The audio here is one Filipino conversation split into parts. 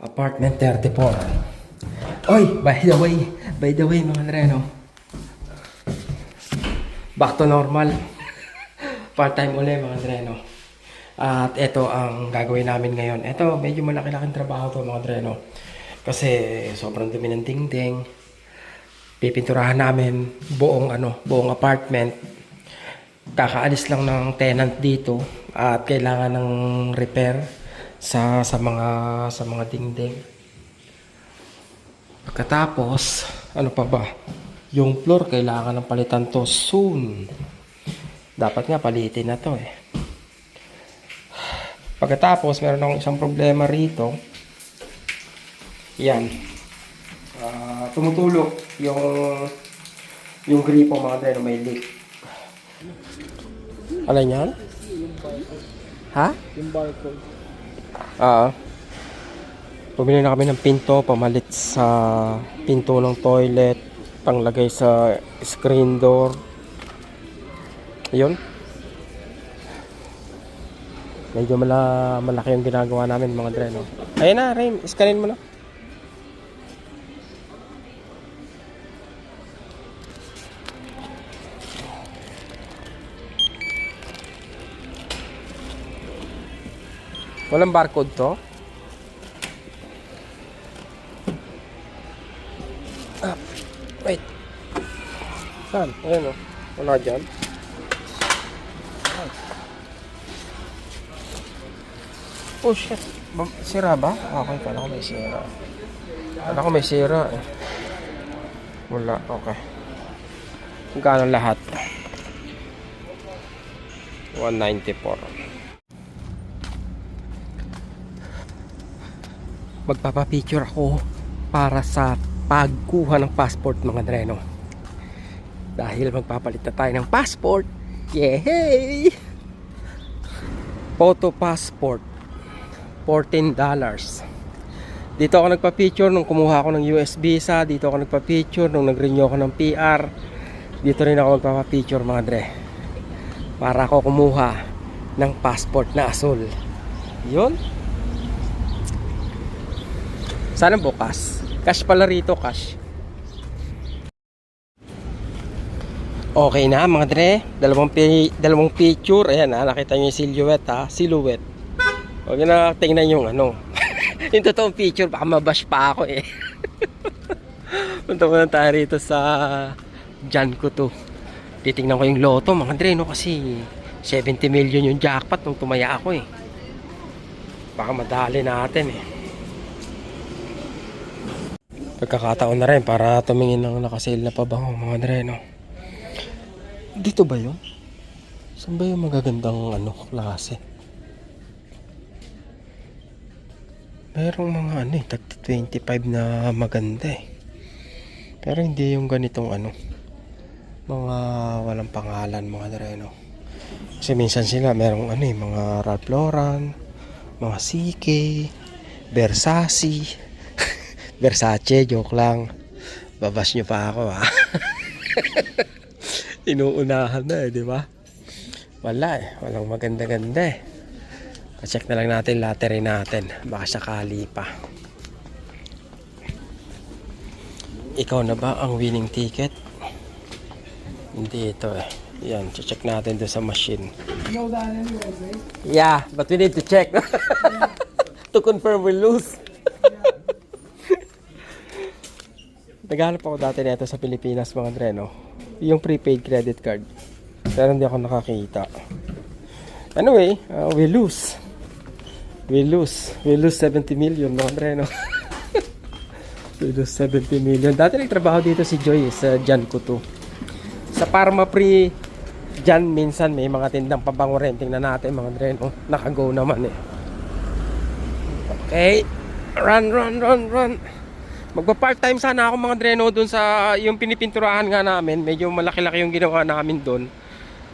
Apartment 34. Oy, by the way, by the way mga Andreno. Back to normal. Part-time uli mga Andreno. At ito ang gagawin namin ngayon. Ito, medyo malaki-laking trabaho to mga Andreno. Kasi sobrang dumi ng dingding. Pipinturahan namin buong ano, buong apartment. Kakaalis lang ng tenant dito at kailangan ng repair sa sa mga sa mga dingding. Pagkatapos, ano pa ba? Yung floor kailangan ng palitan to soon. Dapat nga palitin na to eh. Pagkatapos, meron akong isang problema rito. Yan. Ah, tumutulog yung yung gripo mga dahil may leak. Ano yan? Ha? Yung barcode. Oo. Bumili na kami ng pinto, pamalit sa pinto ng toilet, panglagay sa screen door. Yun. Medyo mala, malaki yung ginagawa namin mga dreno. Ayun na, Rain, iskanin mo na. Walang barcode to? Ah, wait. Saan? Ayun o. Wala dyan. Oh shit. Sira ba? Okay, kala ko may sira. Kala ko may sira eh. Wala, okay. Magkano lahat? 194. Magpapapicture ako para sa pagkuha ng passport mga dreno. Dahil magpapalit na tayo ng passport. Yay photo passport. 14 dollars. Dito ako nagpa-picture nung kumuha ako ng US visa. Dito ako nagpa-picture nung nag-renew ako ng PR dito rin ako magpapa-picture mga dre. Para ako kumuha ng passport na asul. Yun sana bukas. Cash pala rito, cash. Okay na mga dre. Dalawang, pi- dalawang picture. Ayan ha, nakita nyo yung silhouette ha. Silhouette. Huwag nyo na tingnan yung ano. yung totoong picture, baka mabash pa ako eh. Punta muna tayo rito sa Jan ko to. Titingnan ko yung loto mga dre no kasi 70 million yung jackpot nung tumaya ako eh. Baka madali natin eh. Pagkakataon na rin para tumingin ng nakasale na pabango mga dre, no? Dito ba yun? Saan ba yung magagandang ano, klase? Merong mga ano eh, tag 25 na maganda eh. Pero hindi yung ganitong ano, mga walang pangalan mga dre, no? Kasi minsan sila merong ano eh, mga Ralph Lauren, mga CK, Versace, Versace, joke lang. Babas nyo pa ako ha. Inuunahan na eh, di ba? Wala eh. Walang maganda-ganda eh. Check na lang natin lottery natin. Baka sakali pa. Ikaw na ba ang winning ticket? Hindi ito eh. Yan, check natin doon sa machine. Know that anyway, right? Yeah, but we need to check. to confirm we lose. Naghanap ako dati nito sa Pilipinas mga dreno. Yung prepaid credit card. Pero hindi ako nakakita. Anyway, uh, we lose. We lose. We lose 70 million mga dreno. we lose 70 million. Dati nagtrabaho dito si Joy sa Jan Kuto. Sa Parma Pre Jan minsan may mga tindang pabango renting na natin mga dreno. Nakago naman eh. Okay. Run, run, run, run. Magpa part-time sana ako mga dreno dun sa yung pinipinturahan nga namin. Medyo malaki-laki yung ginawa namin dun.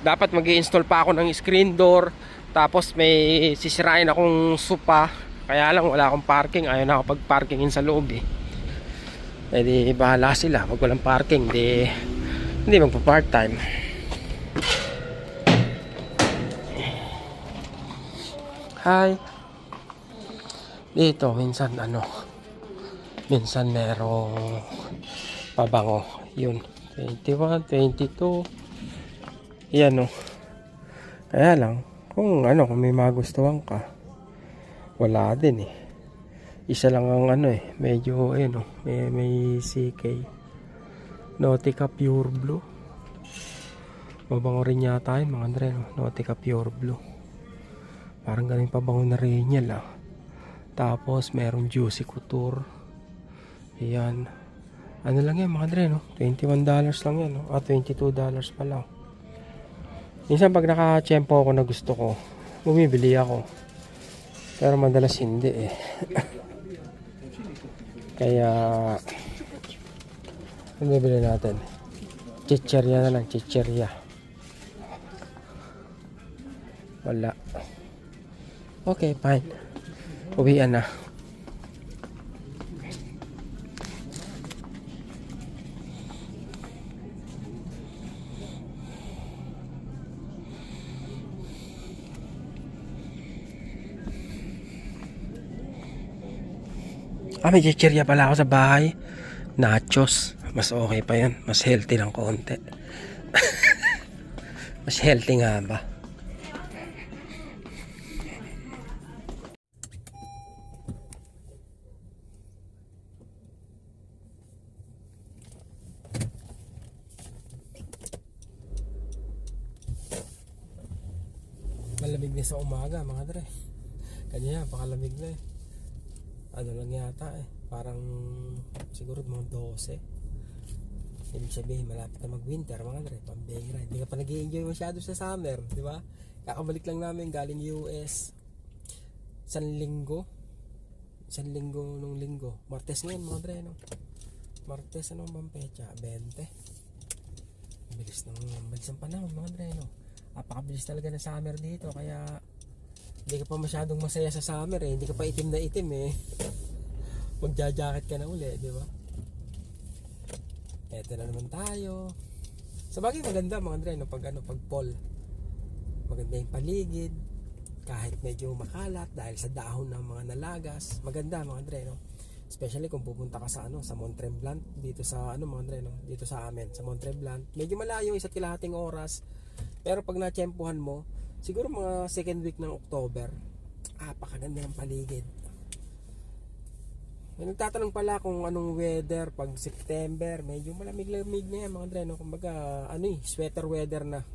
Dapat mag install pa ako ng screen door. Tapos may sisirain akong supa. Kaya lang wala akong parking. Ayaw na ako pag-parkingin sa loob eh. Eh di bahala sila. Pag walang parking, di hindi magpa part-time. Hi. Dito, minsan ano, minsan merong pabango. Yun, 21, 22. Yan o. Kaya lang, kung ano, kung may magustuhan ka, wala din eh. Isa lang ang ano eh, medyo ayun oh, may, may CK. Nautica Pure Blue. Mabango rin yata yun mga Andre, no? Nautica Pure Blue. Parang galing pabango na rin yan lang. Tapos merong Juicy Couture. Ayan. Ano lang yan mga Andre, no? $21 lang yan, no? Ah, $22 pa lang. Minsan pag naka-tsempo ako na gusto ko, bumibili ako. Pero madalas hindi eh. Kaya, ano natin? Chicherya na lang, chicherya. Wala. Okay, fine. Uwian na. Ah, may chichirya pala ako sa bahay. Nachos. Mas okay pa yan. Mas healthy ng konti. Mas healthy nga ba? Malamig na sa umaga mga dre. Kanya pakalamig na eh ano lang yata eh parang siguro mga 12 ibig sabihin malapit na mag winter mga dre pambira hindi ka pa nag enjoy masyado sa summer di ba? Kakabalik lang namin galing US isang linggo. Isang linggo nung linggo. Martes ngayon mga dre no? Martes ano bang pecha 20 bilis ng bilis ng panahon mga dre no? Apakabilis talaga ng summer dito kaya hindi ka pa masyadong masaya sa summer eh. Hindi ka pa itim na itim eh. Magja-jacket ka na uli, di ba? Eto na naman tayo. Sa bagay maganda mga Andre, no? pag, ano, pag fall. Maganda yung paligid. Kahit medyo makalat dahil sa dahon ng mga nalagas. Maganda mga Andre, no? Especially kung pupunta ka sa ano sa Montremblant dito sa ano mga Andre, no? Dito sa amin sa Montremblant. Medyo malayo isa't kalahating oras. Pero pag na-tsempuhan mo, siguro mga second week ng October, apakaganda ng paligid. May nagtatanong pala kung anong weather pag September, medyo malamig-lamig na yan mga Andre, no? Kumbaga, ano eh, sweater weather na.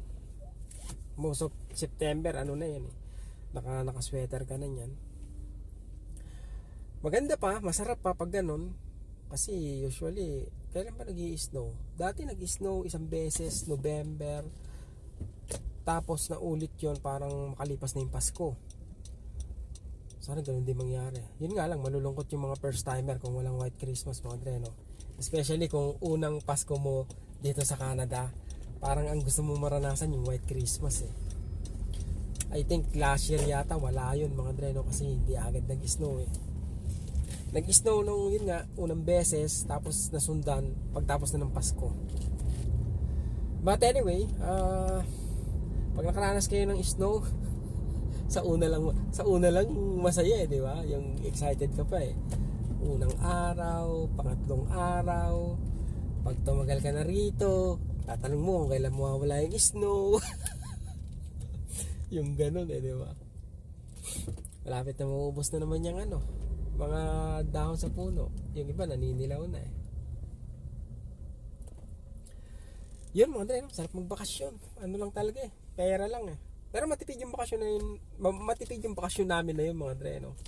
Most of September, ano na yan eh. Naka, naka-sweater ka na yan. Maganda pa, masarap pa pag ganun. Kasi usually, kailan ba nag snow Dati nag snow isang beses, November, tapos na ulit yon parang makalipas na yung Pasko. Sana ganun din mangyari. Yun nga lang, malulungkot yung mga first timer kung walang white Christmas mga Andre, no? Especially kung unang Pasko mo dito sa Canada. Parang ang gusto mo maranasan yung white Christmas eh. I think last year yata wala yun mga Andre, no? Kasi hindi agad nag-snow eh. Nag-snow nung yun nga, unang beses, tapos nasundan pagtapos na ng Pasko. But anyway, ah... Uh, pag nakaranas kayo ng snow sa una lang sa una lang masaya eh, di ba? Yung excited ka pa eh. Unang araw, pangatlong araw, pag tumagal ka na rito, tatanong mo kung kailan mawawala yung snow. yung ganun eh, di ba? Malapit na maubos na naman yung ano, mga dahon sa puno. Yung iba naninilaw na eh. Yun mga no? sarap magbakasyon. Ano lang talaga eh, pera lang eh. Pero matipid yung bakasyon na yun, ma- matipid yung bakasyon namin na yun mga Andre, no?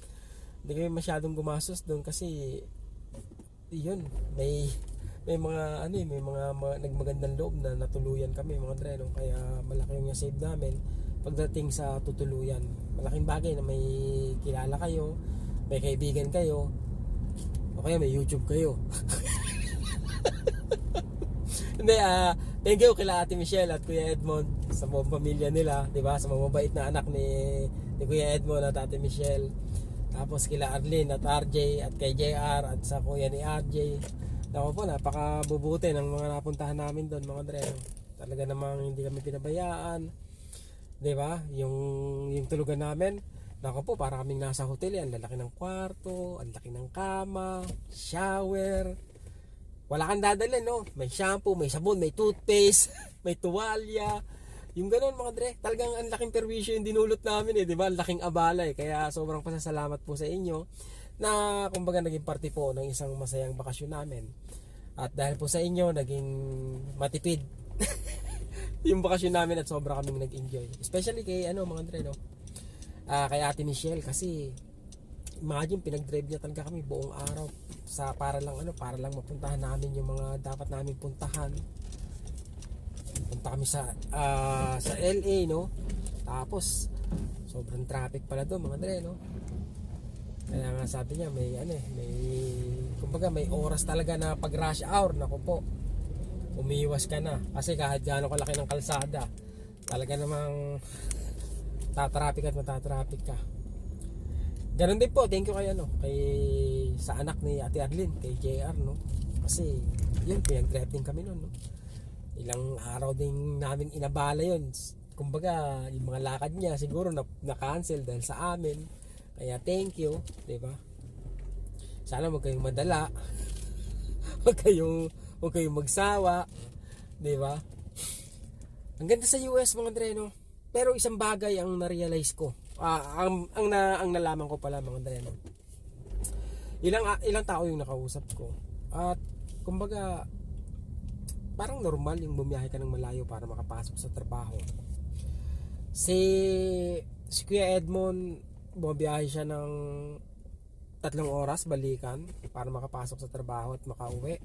Hindi kami masyadong gumastos doon kasi yun, may may mga ano eh, may mga, mga nagmagandang loob na natuluyan kami mga Andre, no? Kaya malaki yung save namin pagdating sa tutuluyan. Malaking bagay na may kilala kayo, may kaibigan kayo, o kaya may YouTube kayo. Hindi, ah, thank you kila Ate Michelle at Kuya Edmond sa buong pamilya nila, 'di ba? Sa mga mabait na anak ni, ni Kuya Edmond at Ate Michelle. Tapos kila Arlene at RJ at kay JR at sa kuya ni RJ. Ako po, napakabubuti ng mga napuntahan namin doon, mga Dre. Talaga namang hindi kami pinabayaan. 'Di ba? Yung yung tulugan namin, Nako po, para kaming nasa hotel yan. Lalaki ng kwarto, ang laki ng kama, shower. Wala kang dadalhin, no? May shampoo, may sabon, may toothpaste, may tuwalya. Yung ganun mga dre, talagang ang laking perwisyo yung dinulot namin eh, di ba? Ang laking abala eh. Kaya sobrang pasasalamat po sa inyo na kumbaga naging parte po ng isang masayang bakasyon namin. At dahil po sa inyo, naging matipid yung bakasyon namin at sobra kaming nag-enjoy. Especially kay ano mga dre, no? Ah, kay Ate Michelle kasi imagine pinag-drive niya talaga kami buong araw sa para lang ano para lang mapuntahan namin yung mga dapat namin puntahan. Punta kami sa ah, sa LA no? Tapos sobrang traffic pala doon mga dre no? Kaya nga sabi niya may ano eh may kumbaga may oras talaga na pag rush hour nako po umiiwas ka na. Kasi kahit gaano kalaki ng kalsada talaga namang tatraffic at matatraffic ka Ganon din po, thank you kay ano, kay sa anak ni Ate Arlene, kay JR no. Kasi yun pinag-drive din kami noon no. Ilang araw din namin inabala yun. Kumbaga, yung mga lakad niya siguro na, na-cancel dahil sa amin. Kaya thank you, 'di ba? Sana wag kayong madala. wag kayong wag kayong magsawa, 'di ba? Ang ganda sa US mga Dre, no? Pero isang bagay ang na-realize ko. Ah, ang, ang, na, ang nalaman ko pala mga no? Ilang, ah, ilang tao yung nakausap ko. At kumbaga, parang normal yung bumiyahe ka ng malayo para makapasok sa trabaho. Si, si Kuya Edmond, bumiyahe siya ng tatlong oras balikan para makapasok sa trabaho at makauwi.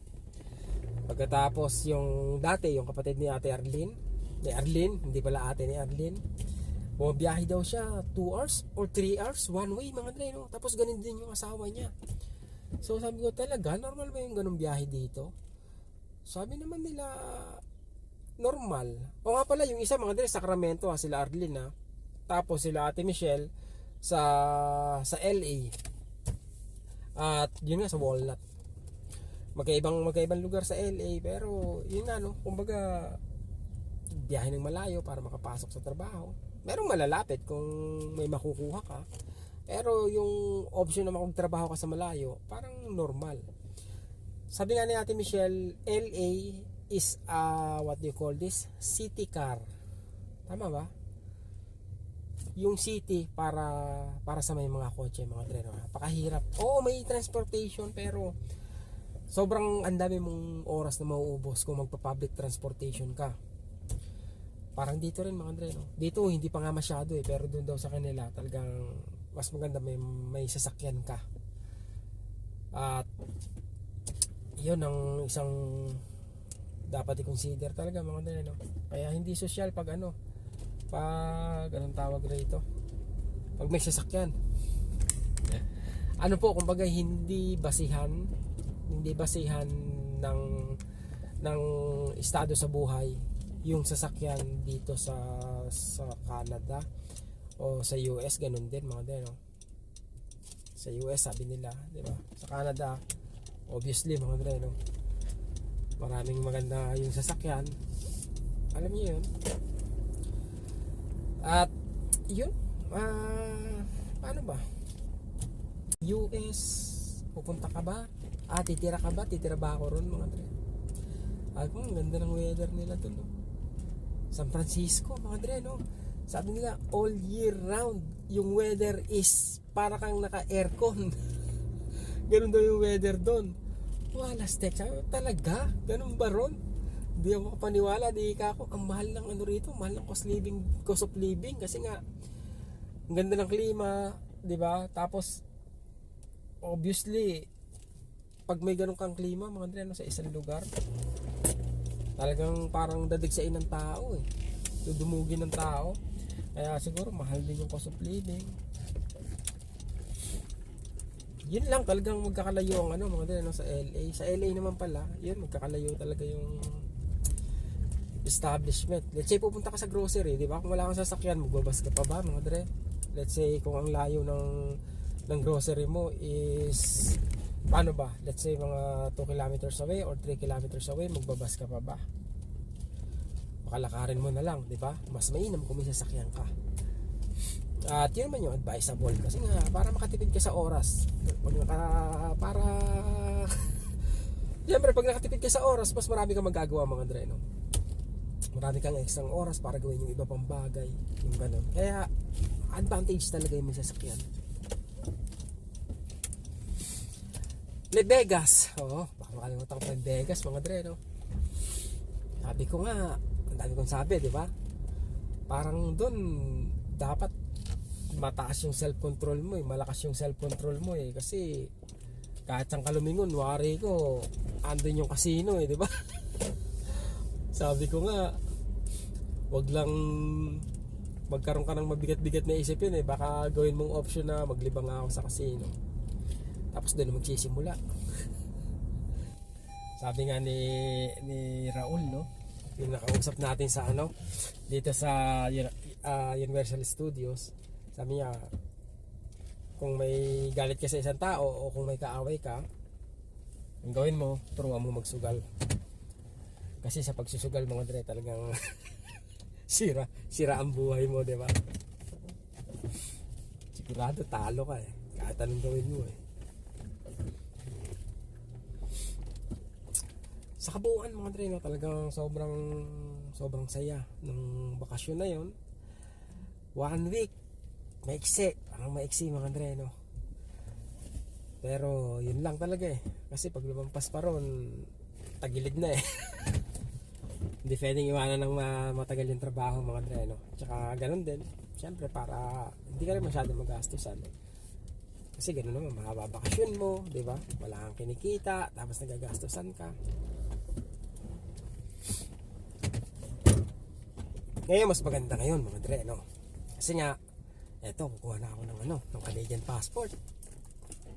Pagkatapos yung dati, yung kapatid ni Ate Arlene, ni Arlene, hindi pala ate ni Arlene, bumabiyahe daw siya 2 hours or 3 hours, one way mga dre, no? Tapos ganun din yung asawa niya. So sabi ko talaga, normal ba yung ganun biyahe dito? Sabi naman nila, normal. O nga pala, yung isa mga dre, Sacramento ha, sila Arlene ha. Tapos sila Ate Michelle sa sa LA. At yun nga sa Walnut magkaibang magkaibang lugar sa LA pero yun nga no kumbaga biyahe ng malayo para makapasok sa trabaho merong malalapit kung may makukuha ka. Pero yung option na makapagtrabaho ka sa malayo parang normal. Sabi nga ni Ate Michelle LA is uh, what do you call this? City car. Tama ba? Yung city para para sa may mga kotse mga treno. Napakahirap. Oo may transportation pero sobrang ang dami mong oras na mauubos kung magpa-public transportation ka. Parang dito rin mga Andre, no? Dito hindi pa nga masyado eh, pero doon daw sa kanila talagang mas maganda may, may sasakyan ka. At yun ang isang dapat i-consider talaga mga Andre, no? Kaya hindi social pag ano, pag anong tawag rito? Pag may sasakyan. Ano po, kumbaga hindi basihan hindi basihan ng ng estado sa buhay yung sasakyan dito sa sa Canada o sa US ganun din mga din no? sa US sabi nila di ba sa Canada obviously mga din no? maraming maganda yung sasakyan alam niyo yun at yun ah paano ba US pupunta ka ba Ah, titira ka ba? Titira ba ako ron mga dre? Ay ko, ang ganda ng weather nila doon. No? San Francisco, mga dre, no? Sabi nila, all year round, yung weather is para kang naka-aircon. Ganun daw yung weather doon. Wala, stek. Sabi talaga? Ganun ba ron? Hindi ako paniwala, di ka ako. Ang mahal ng ano rito, mahal ng cost living, cost of living. Kasi nga, ang ganda ng klima, di ba? Tapos, obviously, pag may ganun kang klima mga dre, ano, sa isang lugar talagang parang dadigsain ng tao eh. Dudumugin ng tao. Kaya siguro mahal din yung cost of living yun lang talagang magkakalayo ang ano mga dre, ano, sa LA sa LA naman pala yun magkakalayo talaga yung establishment. Let's say pupunta ka sa grocery di ba? Kung wala kang sasakyan magbabas ka pa ba mga dre? Let's say kung ang layo ng ng grocery mo is paano ba? Let's say mga 2 kilometers away or 3 kilometers away, magbabas ka pa ba? Pakalakarin mo na lang, di ba? Mas mainam kung may sasakyan ka. At yun naman yung advisable kasi nga para makatipid ka sa oras. Pag naka, para Siyempre, pag nakatipid ka sa oras, mas marami kang magagawa mga Andre, no? Marami kang extra oras para gawin yung iba pang bagay, yung ganun. Kaya, advantage talaga yung sasakyan. Le Vegas. Oo, baka makalimutan ko yung Vegas, mga Andre, no? Sabi ko nga, ang dami kong sabi, di ba? Parang doon, dapat mataas yung self-control mo eh, malakas yung self-control mo eh, kasi kahit saan ka lumingon, wari ko, andun yung casino eh, di ba? Sabi ko nga, wag lang magkaroon ka ng mabigat-bigat na isip yun eh, baka gawin mong option na maglibang ako sa casino. Tapos doon magsisimula. Sabi nga ni, ni Raul, no? Yung nakausap natin sa ano, dito sa uh, Universal Studios. Sabi niya, kung may galit ka sa isang tao o kung may kaaway ka, ang gawin mo, turuan mo magsugal. Kasi sa pagsusugal mga dre talagang sira, sira ang buhay mo, di ba? Sigurado talo ka eh. Kahit anong gawin mo eh. Sa kabuuan mga dre, no, talagang sobrang sobrang saya ng bakasyon na yon. One week, maiksi, parang maiksi mga dre, no. Pero yun lang talaga eh. Kasi pag lumampas pa ron, tagilid na eh. Hindi pwedeng iwanan ng ma- matagal yung trabaho mga dre, no. Tsaka ganun din. Siyempre para hindi ka rin masyado magastusan. Kasi ganun naman, mahaba bakasyon mo, di ba? Wala kang kinikita, tapos nagagastusan ka. Ngayon, mas maganda ngayon mga dre, no? Kasi nga, eto, kukuha na ako ng ano, ng Canadian passport.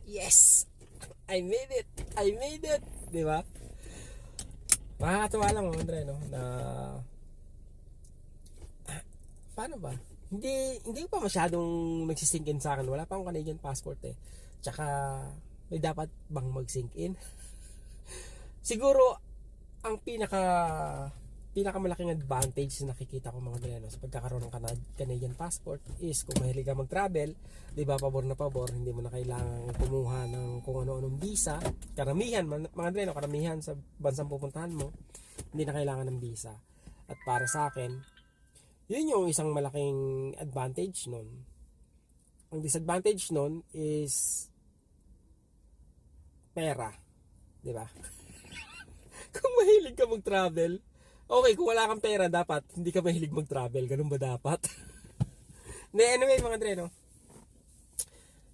Yes! I made it! I made it! Di ba? Makakatuwa lang mga Andre, no? Na... Ah, paano ba? Hindi, hindi pa masyadong nagsisink in sa akin. Wala pa akong Canadian passport eh. Tsaka, may dapat bang mag-sink in? Siguro, ang pinaka pinakamalaking advantage na nakikita ko mga dreno sa pagkakaroon ng Canad- Canadian passport is kung mahilig ka mag-travel, 'di ba, pabor na pabor, hindi mo na kailangan kumuha ng kung ano-anong visa. Karamihan mga dreno, karamihan sa bansang pupuntahan mo, hindi na kailangan ng visa. At para sa akin, yun yung isang malaking advantage nun. Ang disadvantage nun is pera, 'di ba? kung mahilig ka mag-travel, Okay, kung wala kang pera, dapat hindi ka mahilig mag-travel. Ganun ba dapat? Hindi, anyway, mga Dre, no?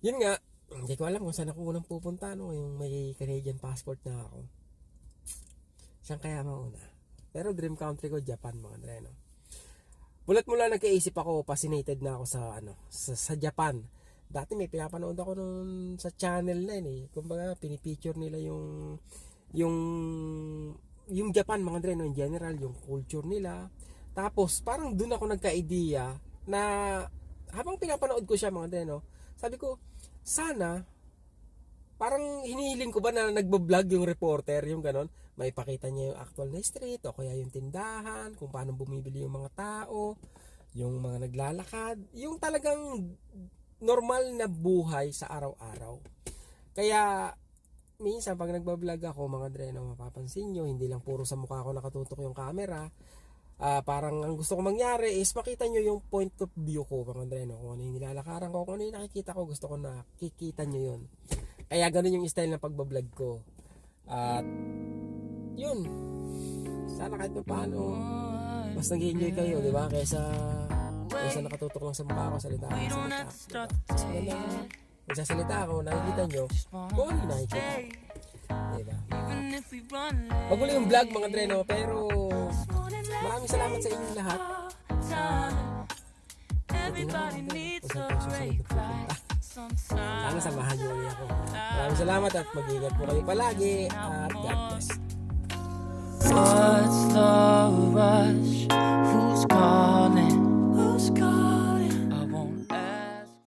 Yun nga, hindi ko alam kung saan ako unang pupunta, no? Yung may Canadian passport na ako. Saan kaya mauna? Pero dream country ko, Japan, mga Dre, no? Mulat mula nagkaisip ako, fascinated na ako sa, ano, sa, sa Japan. Dati may pinapanood ako nung sa channel na yun, eh. Kumbaga, pinipicture nila yung yung yung Japan mga Dre, no, in general, yung culture nila. Tapos, parang dun ako nagka-idea na habang pinapanood ko siya mga Dre, no, sabi ko, sana, parang hinihiling ko ba na nagbablog yung reporter, yung ganon, may pakita niya yung actual na street, o kaya yung tindahan, kung paano bumibili yung mga tao, yung mga naglalakad, yung talagang normal na buhay sa araw-araw. Kaya, minsan pag nagbablog ako mga dreno mapapansin nyo hindi lang puro sa mukha ko nakatutok yung camera. Ah, parang ang gusto ko mangyari is makita nyo yung point of view ko mga dreno kung ano yung nilalakaran ko kung ano yung nakikita ko gusto ko na kikita nyo yun. Kaya ganun yung style ng pagbablog ko. At yun. Sana kahit pa paano mas nag-enjoy kayo di ba kaysa kaysa nakatutok lang sa mukha ko salita salita mas maganda magsasalita ako nakikita nyo kung ano nakikita Diba? Magulo yung vlog mga dreno pero maraming salamat sa inyong lahat. Sana samahan niyo ulit ako. Maraming salamat at mag-ingat po kayo palagi at God bless. What's the rush?